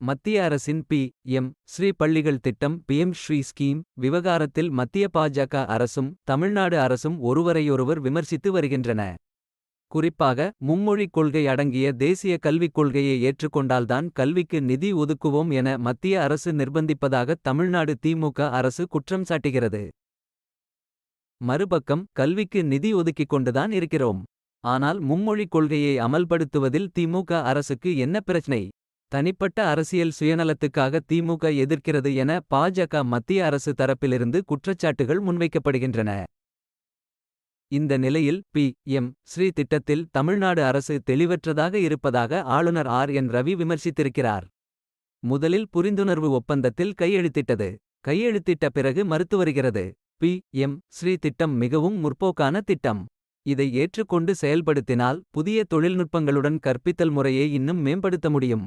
மத்திய அரசின் B. M. Sri பள்ளிகள் திட்டம் பிஎம் ஸ்ரீ ஸ்கீம் விவகாரத்தில் மத்திய பாஜக அரசும் தமிழ்நாடு அரசும் ஒருவரையொருவர் விமர்சித்து வருகின்றன. குறிப்பாக மும்மொழிக் கொள்கை அடங்கிய தேசிய கல்விக் கொள்கையை ஏற்றுக்கொண்டால்தான் கல்விக்கு நிதி ஒதுக்குவோம் என மத்திய அரசு நிர்பந்திப்பதாக தமிழ்நாடு திமுக அரசு குற்றம் சாட்டுகிறது. மறுபக்கம் கல்விக்கு நிதி ஒதுக்கிக் கொண்டுதான் இருக்கிறோம். ஆனால் மும்மொழிக் கொள்கையை அமல்படுத்துவதில் திமுக அரசுக்கு என்ன பிரச்சினை தனிப்பட்ட அரசியல் சுயநலத்துக்காக திமுக எதிர்க்கிறது என பாஜக மத்திய அரசு தரப்பிலிருந்து குற்றச்சாட்டுகள் முன்வைக்கப்படுகின்றன. இந்த நிலையில் பி எம் ஸ்ரீ திட்டத்தில் தமிழ்நாடு அரசு தெளிவற்றதாக இருப்பதாக ஆளுநர் ஆர் என் ரவி விமர்சித்திருக்கிறார். முதலில் புரிந்துணர்வு ஒப்பந்தத்தில் கையெழுத்திட்டது. கையெழுத்திட்ட பிறகு மறுத்து வருகிறது. பி எம் ஸ்ரீ திட்டம் மிகவும் முற்போக்கான திட்டம். இதை ஏற்றுக்கொண்டு செயல்படுத்தினால் புதிய தொழில்நுட்பங்களுடன் கற்பித்தல் முறையை இன்னும் மேம்படுத்த முடியும்.